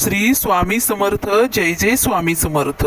श्री स्वामी समर्थ जय जय स्वामी समर्थ.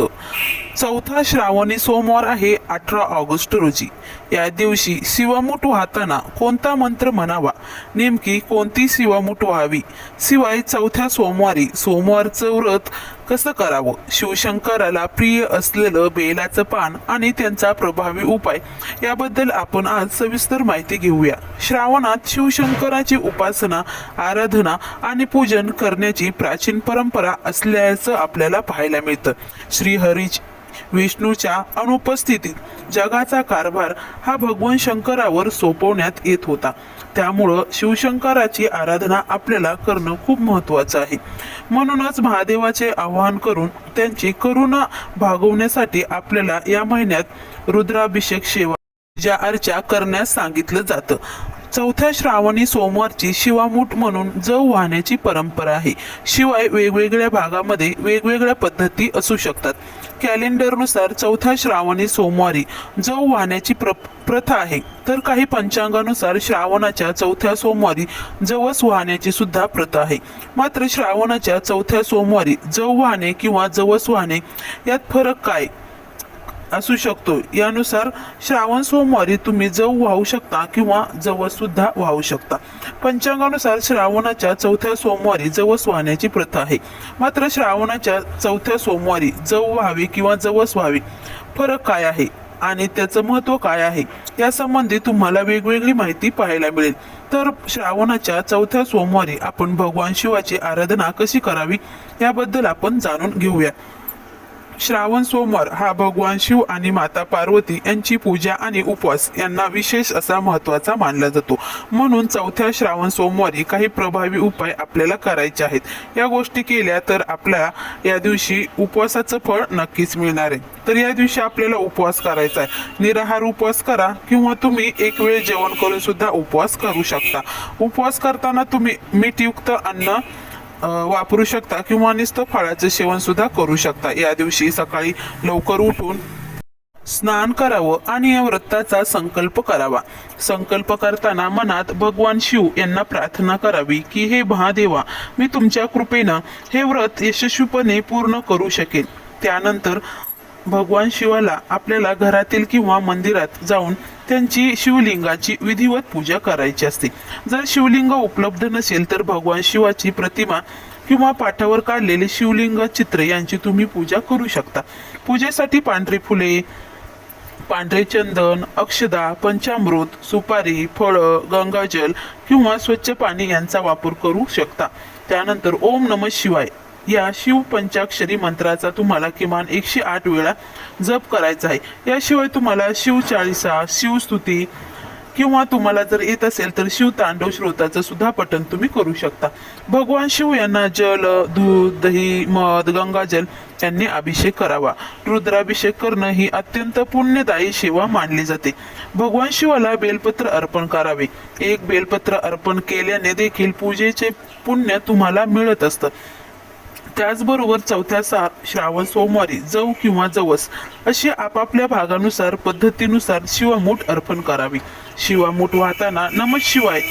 चौथा श्रावणी सोमवार आहे अठरा ऑगस्ट रोजी. या दिवशी शिवामूठ वाहताना कोणता मंत्र म्हणावा? नेमकी कोणती शिवामूठ व्हावी? शिवाय चौथ्या सोमवारी सोमवारचं व्रत कसं करावं? शिवशंकराला प्रिय असलेलं बेलाचं पान आणि त्यांचा प्रभावी उपाय याबद्दल आपण आज सविस्तर माहिती घेऊया. श्रावणात शिवशंकराची उपासना आराधना आणि पूजन करण्याची प्राचीन परंपरा असल्याचं आपल्याला पाहायला मिळतं. श्रीहरी विष्णूच्या अनुपस्थितीत. जगाचा कारभार हा भगवान शंकरावर सोपवण्यात येत होता. त्यामुळं शिवशंकराची आराधना आपल्याला करणं खूप महत्त्वाचं आहे. म्हणूनच महादेवाचे आवाहन करून त्यांची करुणा भागवण्यासाठी आपल्याला या महिन्यात रुद्राभिषेक सेवा पूजा अर्चा करण्यास सांगितलं जातं. चौथ्या श्रावणी सोमवारची शिवामूठ म्हणून जव वाहण्याची परंपरा आहे. शिवाय वेगवेगळ्या भागामध्ये वेगवेगळ्या पद्धती असू शकतात. कॅलेंडरनुसार चौथ्या श्रावणी सोमवारी जव वाहण्याची प्र प्रथा आहे. तर काही पंचांगानुसार श्रावणाच्या चौथ्या सोमवारी जवस वाहण्याची सुद्धा प्रथा आहे. मात्र श्रावणाच्या चौथ्या सोमवारी जव वाहणे किंवा जवस वाहणे यात फरक काय? असू शकतो. यानुसार श्रावण सोमवारी तुम्ही जव वाहू शकता किंवा जवस सुद्धा वाहू शकता. पंचांगानुसार श्रावणाच्या चौथ्या सोमवारी जवस वाहण्याची प्रथा आहे. मात्र श्रावणाच्या चौथ्या सोमवारी जव व्हावी किंवा जवस व्हावी फरक काय आहे आणि त्याचं महत्त्व काय आहे? यासंबंधी तुम्हाला वेगवेगळी माहिती पाहायला मिळेल. तर श्रावणाच्या चौथ्या सोमवारी आपण भगवान शिवाची आराधना कशी करावी? याबद्दल आपण जाणून घेऊया. श्रावण सोमवार हा भगवान शिव आणि माता पार्वती यांची पूजा आणि उपवास यांना विशेष असा महत्त्वाचा मानला जातो. म्हणून चौथ्या श्रावण सोमवारी काही प्रभावी उपाय आपल्याला करायचे आहेत. या गोष्टी केल्या तर आपल्या या दिवशी उपवासाचं फळ नक्कीच मिळणार आहे. तर या दिवशी आपल्याला उपवास करायचा आहे. निराहार उपवास करा किंवा तुम्ही एक वेळ जेवण करून सुद्धा उपवास करू शकता. उपवास करताना तुम्ही मीठयुक्त अन्न वापरू शकता किंवा नुसतं फळाचं सेवन सुद्धा करू शकता. या दिवशी सकाळी लवकर उठून स्नान करावं आणि या व्रताचा संकल्प करावा. संकल्प करताना मनात भगवान शिव यांना प्रार्थना करावी की हे महादेवा मी तुमच्या कृपेनं हे व्रत यशस्वीपणे पूर्ण करू शकेल त्यानंतर भगवान शिवाला आपल्याला घरातील किंवा मंदिरात जाऊन त्यांची शिवलिंगाची विधिवत पूजा करायची असते. जर शिवलिंग उपलब्ध नसेल तर भगवान शिवाची प्रतिमा किंवा पाठावर काढलेले शिवलिंग चित्र यांची तुम्ही पूजा करू शकता. पूजेसाठी पांढरी फुले पांढरे चंदन अक्षदा पंचामृत सुपारी फळं गंगाजल किंवा स्वच्छ पाणी यांचा वापर करू शकता. त्यानंतर ओम नम शिवाय या शिव पंचाक्षरी मंत्राचा तुम्हाला किमान एकशे आठ वेळा जप करायचा आहे. याशिवाय तुम्हाला शिव चाळीसा शिवस्तुती किंवा तुम्हाला जर येत असेल तर शिव तांडव श्रोताचं सुद्धा पठण तुम्ही करू शकता. भगवान शिव यांना जल दूध दही मध गंगाजल यांनी अभिषेक करावा. रुद्राभिषेक करणं ही अत्यंत पुण्यदायी सेवा मानली जाते. भगवान शिवाला बेलपत्र अर्पण करावे. एक बेलपत्र अर्पण केल्याने देखील पूजेचे पुण्य तुम्हाला मिळत असतं. त्याचबरोबर चौथ्या सा श्रावण सोमवारी जव किंवा जवस अशी आपापल्या भागानुसार पद्धतीनुसार शिवामूठ अर्पण करावी. शिवामूठ वाहताना नम शिवाय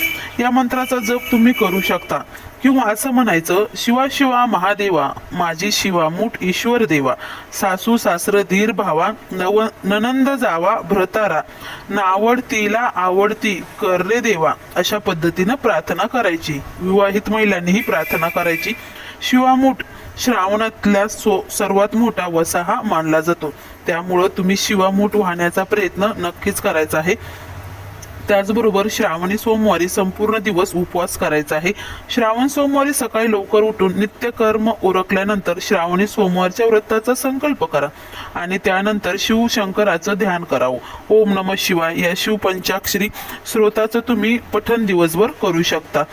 या मंत्राचा जप तुम्ही करू शकता. किंवा असं म्हणायचं शिवा शिवा महादेवा माझी शिवामूठ ईश्वर देवा सासू सासर धीर भावा नव ननंद जावा भ्रतारा नावडतीला आवडती कर रे देवा अशा पद्धतीनं प्रार्थना करायची. विवाहित महिलांनीही प्रार्थना करायची. शिवामूठ श्रावणातल्या सो सर्वात मोठा वसा हा मानला जातो. त्यामुळं तुम्ही शिवामूठ वाहण्याचा प्रयत्न नक्कीच करायचा आहे. त्याचबरोबर श्रावणी सोमवारी संपूर्ण दिवस उपवास करायचा आहे. श्रावण सोमवारी सकाळी लवकर उठून नित्यकर्म उरकल्यानंतर श्रावणी सोमवारच्या व्रताचा संकल्प करा आणि त्यानंतर शिवशंकराचं ध्यान करावं. ओम नम शिवाय या शिवपंचाक्षरी स्रोताचं तुम्ही पठण दिवसभर करू शकता.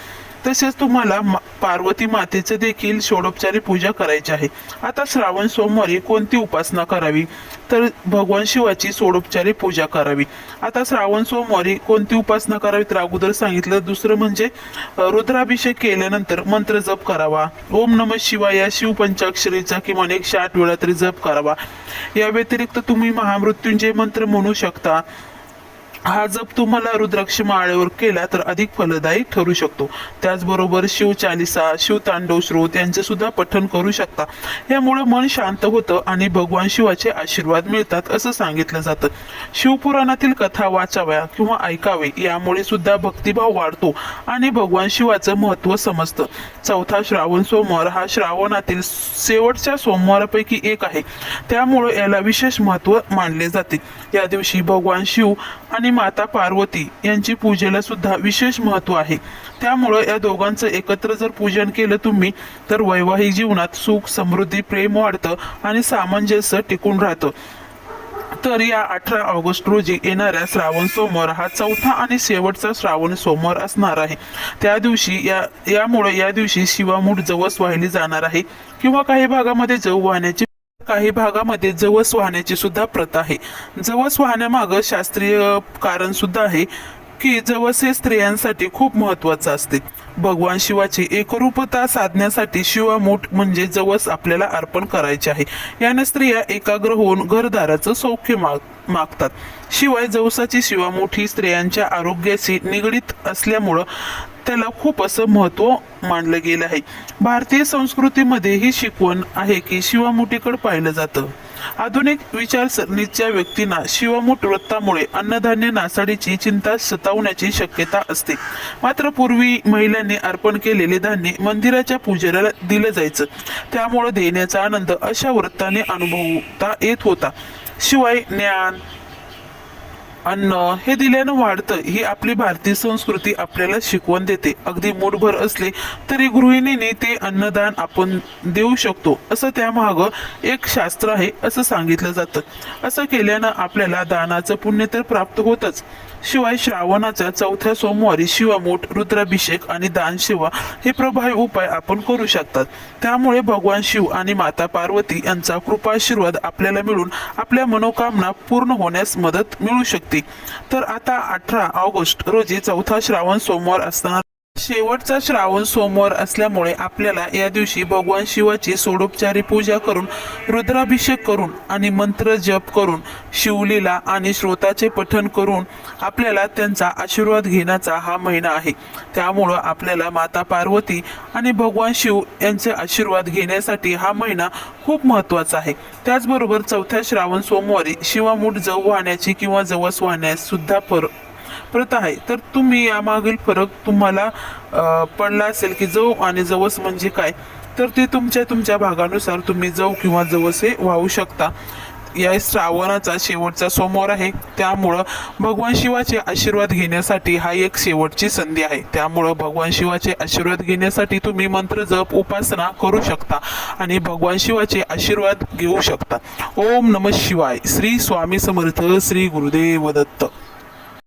तसेच तुम्हाला मा- पार्वती मातेचे देखील षोडोपचारी पूजा करायची आहे. आता श्रावण सोमवारी कोणती उपासना करावी? तर भगवान शिवाची षोडोपचारी पूजा करावी. आता श्रावण सोमवारी कोणती उपासना करावी तर अगोदर सांगितलं. दुसरं म्हणजे रुद्राभिषेक केल्यानंतर मंत्र जप करावा. ओम नम शिवाय या शिव पंचाक्षरीचा किमान एकशे आठ वेळा तरी जप करावा. या व्यतिरिक्त तुम्ही महामृत्युंजय मंत्र म्हणू शकता. हा जप तुम्हाला रुद्राक्ष माळेवर केला तर अधिक फलदायी ठरू शकतो. त्याचबरोबर शिवचालिसा शिवतांडव श्रोत यांचे सुद्धा पठण करू शकता. यामुळे मन शांत होतं आणि भगवान शिवाचे आशीर्वाद मिळतात असं सांगितलं जातं. शिवपुराणातील कथा वाचाव्या किंवा ऐकावे यामुळे सुद्धा भक्तिभाव वाढतो आणि भगवान शिवाचं महत्त्व समजतं. चौथा श्रावण सोमवार हा श्रावणातील शेवटच्या सोमवारापैकी एक आहे. त्यामुळे याला विशेष महत्त्व मानले जाते. या दिवशी भगवान शिव आणि माता पार्वती यांची पूजेला सुद्धा विशेष महत्त्व आहे. त्यामुळं या दोघांचं एकत्र जर पूजन केलं तुम्ही तर वैवाहिक जीवनात सुख समृद्धी प्रेम वाढतं आणि सामंजस्य टिकून राहतं. तर या अठरा ऑगस्ट रोजी येणाऱ्या श्रावण सोमवार हा चौथा आणि शेवटचा श्रावण सोमवार असणार आहे. त्या दिवशी या यामुळे या दिवशी शिवामूठ जवस वाहिली जाणार आहे. किंवा काही भागामध्ये जव वाहण्याची काही भागामध्ये जवस वाहण्याची सुद्धा प्रथा आहे. जवस वाहण्यामागं शास्त्रीय कारण सुद्धा आहे. की जवस हे स्त्रियांसाठी खूप महत्वाचं असते. भगवान शिवाची एकरूपता साधण्यासाठी शिवामूठ म्हणजे जवस आपल्याला अर्पण करायचे आहे. याने स्त्रिया एकाग्र होऊन घरदाराचं सौख्य माग मागतात. शिवाय जवसाची शिवामूठ ही स्त्रियांच्या आरोग्याशी निगडीत असल्यामुळं त्याला खूप असं महत्त्व मानलं गेलं आहे. भारतीय संस्कृतीमध्ये ही शिकवण आहे की शिवामुठीकडे पाहिलं जातं. आधुनिक विचारसरणीच्या व्यक्तींना शिवमुठ व्रतामुळे अन्नधान्य नासाडीची चिंता सतावण्याची शक्यता असते. मात्र पूर्वी महिलांनी अर्पण केलेले धान्य मंदिराच्या पूजेला दिलं जायचं. त्यामुळे देण्याचा आनंद अशा व्रताने अनुभवता येत होता. शिवाय ज्ञान अन्न हे दिल्यानं वाढतं ही आपली भारतीय संस्कृती आपल्याला शिकवण देते. अगदी मूठभर असले तरी गृहिणीने ते अन्नदान आपण देऊ शकतो असं त्यामागं एक शास्त्र आहे असं सांगितलं जातं. असं केल्यानं आपल्याला दानाचं पुण्य तर प्राप्त होतच. शिवाय श्रावणाच्या चौथ्या सोमवारी शिवामूठ रुद्राभिषेक आणि दानसेवा हे प्रभावी उपाय आपण करू शकतात. त्यामुळे भगवान शिव आणि माता पार्वती यांचा कृपाशीर्वाद आपल्याला मिळून आपल्या मनोकामना पूर्ण होण्यास मदत मिळू शकते. तर आता अठरा ऑगस्ट रोजी चौथा श्रावण सोमवार असणार. शेवटचा श्रावण सोमवार असल्यामुळे आपल्याला या दिवशी भगवान शिवाची सोडोपचारी पूजा करून रुद्राभिषेक करून आणि मंत्र जप करून शिवलीला आणि श्रोताचे पठन करून आपल्याला त्यांचा आशीर्वाद घेण्याचा हा महिना आहे. त्यामुळं आपल्याला माता पार्वती आणि भगवान शिव यांचे आशीर्वाद घेण्यासाठी हा महिना खूप महत्त्वाचा आहे. त्याचबरोबर चौथ्या श्रावण सोमवारी शिवामूठ जव वाहण्याची किंवा जवस वाहण्यास सुद्धा फर प्रथा आहे. तर तुम्ही यामागील फरक तुम्हाला पडला असेल की जव आणि जवस म्हणजे काय? तर ते तुमच्या तुमच्या भागानुसार तुम्ही जव किंवा जवस हे वाहू शकता. या श्रावणाचा शेवटचा सोमवार आहे. त्यामुळं भगवान शिवाचे आशीर्वाद घेण्यासाठी हा एक शेवटची संधी आहे. त्यामुळं भगवान शिवाचे आशीर्वाद घेण्यासाठी तुम्ही मंत्र जप उपासना करू शकता आणि भगवान शिवाचे आशीर्वाद घेऊ शकता. ओम नम शिवाय. श्री स्वामी समर्थ श्री गुरुदेव दत्त.